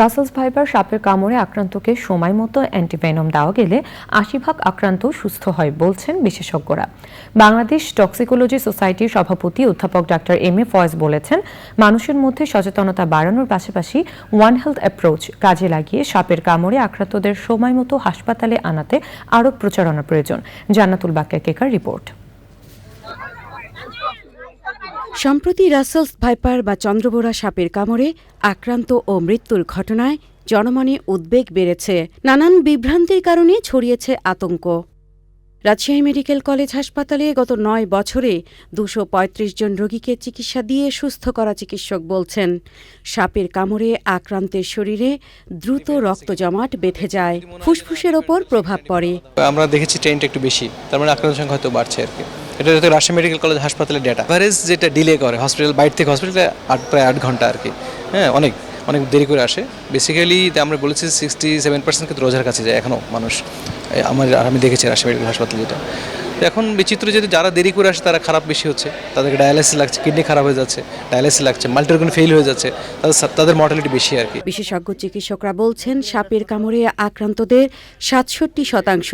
রাসেলস ভাইবার সাপের কামড়ে আক্রান্তকে সময় মতো অ্যান্টিভেনম দেওয়া গেলে আশি ভাগ আক্রান্ত সুস্থ হয় বলছেন বিশেষজ্ঞরা। বাংলাদেশ টক্সিকোলজি সোসাইটির সভাপতি অধ্যাপক ডাক্তার এম এ ফয়েজ বলেছেন, মানুষের মধ্যে সচেতনতা বাড়ানোর পাশাপাশি ওয়ান হেলথ অ্যাপ্রোচ কাজে লাগিয়ে সাপের কামড়ে আক্রান্তদের সময় মতো হাসপাতালে আনাতে আরও প্রচারণা প্রয়োজন। জান্নাতুল বাক্কা কেকার রিপোর্ট। সম্প্রতি রাসেলস ভাইপার বা চন্দ্রবোরা সাপের কামড়ে আক্রান্ত ও মৃত্যুর ঘটনায় জনমনে উদ্বেগ বেড়েছে। নানান বিভ্রান্তির কারণে ছড়িয়েছে আতঙ্ক। রাজশাহী মেডিকেল কলেজ হাসপাতালে গত নয় বছরে দুশো জন রোগীকে চিকিৎসা দিয়ে সুস্থ করা চিকিৎসক বলছেন। সাপের কামড়ে আক্রান্তের শরীরে দ্রুত রক্ত জমাট বেঁধে যায়। ফুসফুসের ওপর প্রভাব পড়ে। আমরা দেখেছি ট্রেনটা একটু বেশি, তার মানে আক্রান্ত সংখ্যা হয়তো বাড়ছে আর কি। এটা হয়তো রাজশাহী মেডিকেল কলেজ হাসপাতালের ডেটা অ্যাভারেজ যেটা ডিলে করে হসপিটাল বাইরে থেকে হসপিটালে আট, প্রায় আট ঘণ্টা আর কি। হ্যাঁ অনেক অনেক দেরি করে আসে। বেসিক্যালি আমরা বলেছি সিক্সটি সেভেন পার্সেন্ট কিন্তু রোজার কাছে যায় এখনও মানুষ। আমার আমি দেখেছি রাজশাহী মেডিকেল হাসপাতাল যেটা। এখন বিচিত্র যদি যারা দেরি করে আসে, তারা খারাপ বেশি হচ্ছে। তাদেরকে ডায়ালিসিস লাগছে কিডনি খারাপ হয়ে যাচ্ছে ডায়ালিসিস লাগছে মাল্টিঅর্গান ফেল হয়ে যাচ্ছে, তাদের তাদের মর্টালিটি বেশি আর কি। বিশেষজ্ঞ চিকিৎসকরা বলছেন, সাপের কামড়ে আক্রান্তদের সাতষট্টি শতাংশ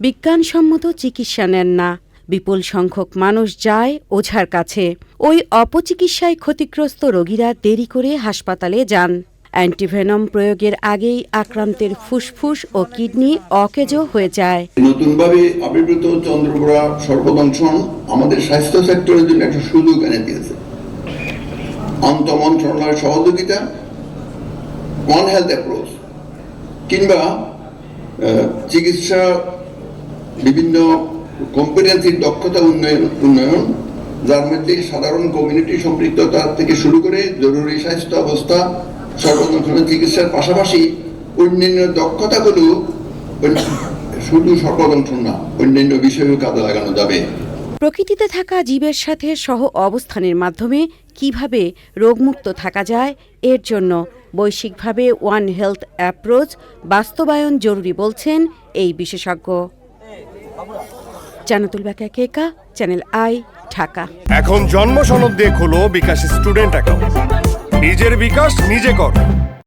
বিজ্ঞানসম্মত চিকিৎসা নেন না। বিপুল সংখ্যক মানুষ যায় ওঝার কাছে। ওই অপচিকিৎসায় ক্ষতিগ্রস্ত রোগীরা দেরি করে হাসপাতালে যান। অ্যান্টিভেনম প্রয়োগের আগেই আক্রান্তের ফুসফুস ও কিডনি অকেজো হয়ে যায়। নতুনভাবে আবির্ভূত চন্দ্রপুরা সর্বদংশন আমাদের স্বাস্থ্য সেক্টরের জন্য একটা সুযোগ এনে দিয়েছে। আন্ত মন্ত্রণালয়ের সহযোগিতা ওয়ান হেলথ অ্যাপ্রোচ কিংবা চিকিৎসা, বিভিন্ন কম্পিটেন্সির দক্ষতা উন্নয়ন উন্নয়ন, যার মধ্যে সাধারণ কমিউনিটি সম্পৃক্ততা থেকে শুরু করে জরুরি স্বাস্থ্য অবস্থা সর্বদংশনের চিকিৎসার পাশাপাশি অন্যান্য দক্ষতাগুলো শুধু সর্বদংশন না অন্যান্য বিষয়েও কাজে লাগানো যাবে। প্রকৃতিতে থাকা জীবের সাথে সহ অবস্থানের মাধ্যমে কীভাবে রোগমুক্ত থাকা যায় এর জন্য বৈশ্বিকভাবে ওয়ান হেলথ অ্যাপ্রোচ বাস্তবায়ন জরুরি বলছেন এই বিশেষজ্ঞ। জানাতুল বাকা কেকা চ্যানেল আই ঢাকা। এখন জন্ম সনদ দিয়ে খোলো বিকাশ স্টুডেন্ট অ্যাকাউন্ট। নিজের বিকাশ নিজে কর।